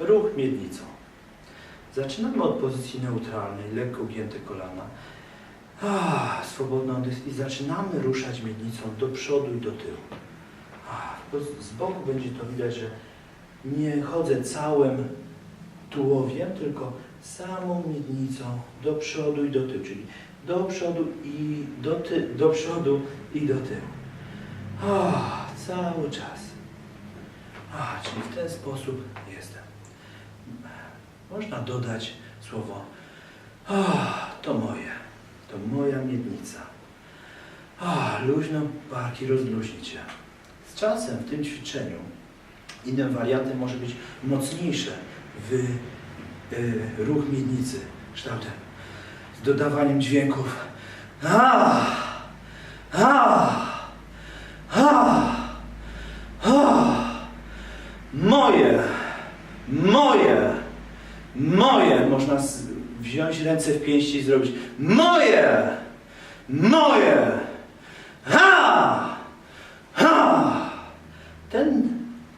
Ruch miednicą. Zaczynamy od pozycji neutralnej, lekko ugięte kolana. Ah, swobodny i zaczynamy ruszać miednicą do przodu i do tyłu. Z- boku będzie to widać, że nie chodzę całym tułowiem, tylko samą miednicą do przodu i do tyłu, czyli do przodu i do, ty, do przodu i do tyłu. Cały czas. Czyli w ten sposób jestem. Można dodać słowo ah, to moje, to moja miednica. Ah, luźno barki rozluźnić się. Z czasem w tym ćwiczeniu innym wariantem może być mocniejsze w y, ruch miednicy kształtem z dodawaniem dźwięków. Moje, moje, moje. Można wziąć ręce w pięści i zrobić moje, moje, ha, ha. Ten,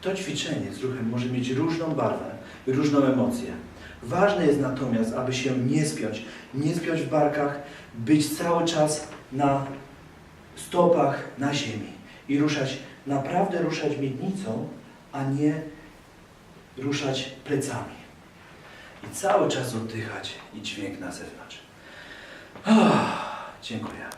to ćwiczenie z ruchem może mieć różną barwę, różną emocję. Ważne jest natomiast, aby się nie spiąć, nie spiąć w barkach, być cały czas na stopach na ziemi i ruszać, naprawdę ruszać miednicą, a nie ruszać plecami. I cały czas oddychać i dźwięk na zewnątrz. Ah, dziękuję.